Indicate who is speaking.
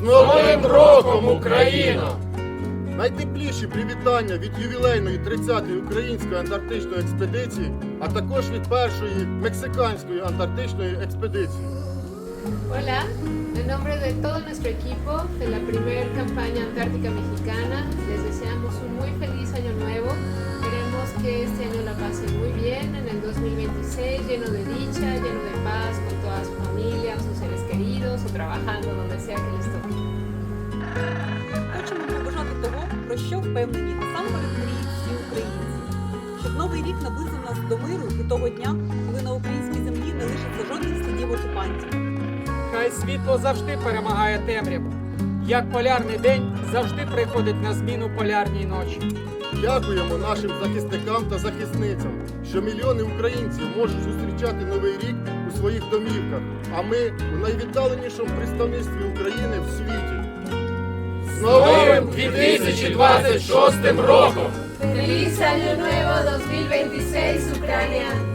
Speaker 1: З Новим роком, Україно!
Speaker 2: Найтепліші привітання від ювілейної 30-ї української антарктичної експедиції, а також від першої мексиканської антарктичної експедиції.
Speaker 3: Hola, en nombre de todo nuestro equipo de la primera campaña antártica mexicana, les deseamos un muy feliz año nuevo. Queremos que este año la pasen muy bien en el 2026, lleno de dicha, trabajando donde sea que les.
Speaker 4: Хочемо побажати того, про що впевнені насамперед мріють всі українці, щоб новий рік наблизив нас до миру і того дня, коли на українській землі не лишиться жодних слідів окупантів.
Speaker 5: Хай світло завжди перемагає темряву. Як полярний день завжди приходить на зміну полярній ночі.
Speaker 2: Дякуємо нашим захисникам та захисницям, що мільйони українців можуть зустрічати новий рік у своїх домівках, а ми у найвіддаленішому представництві України в світі.
Speaker 1: З новим 2026 роком!
Speaker 3: Feliz año nuevo 2026, Ucrania!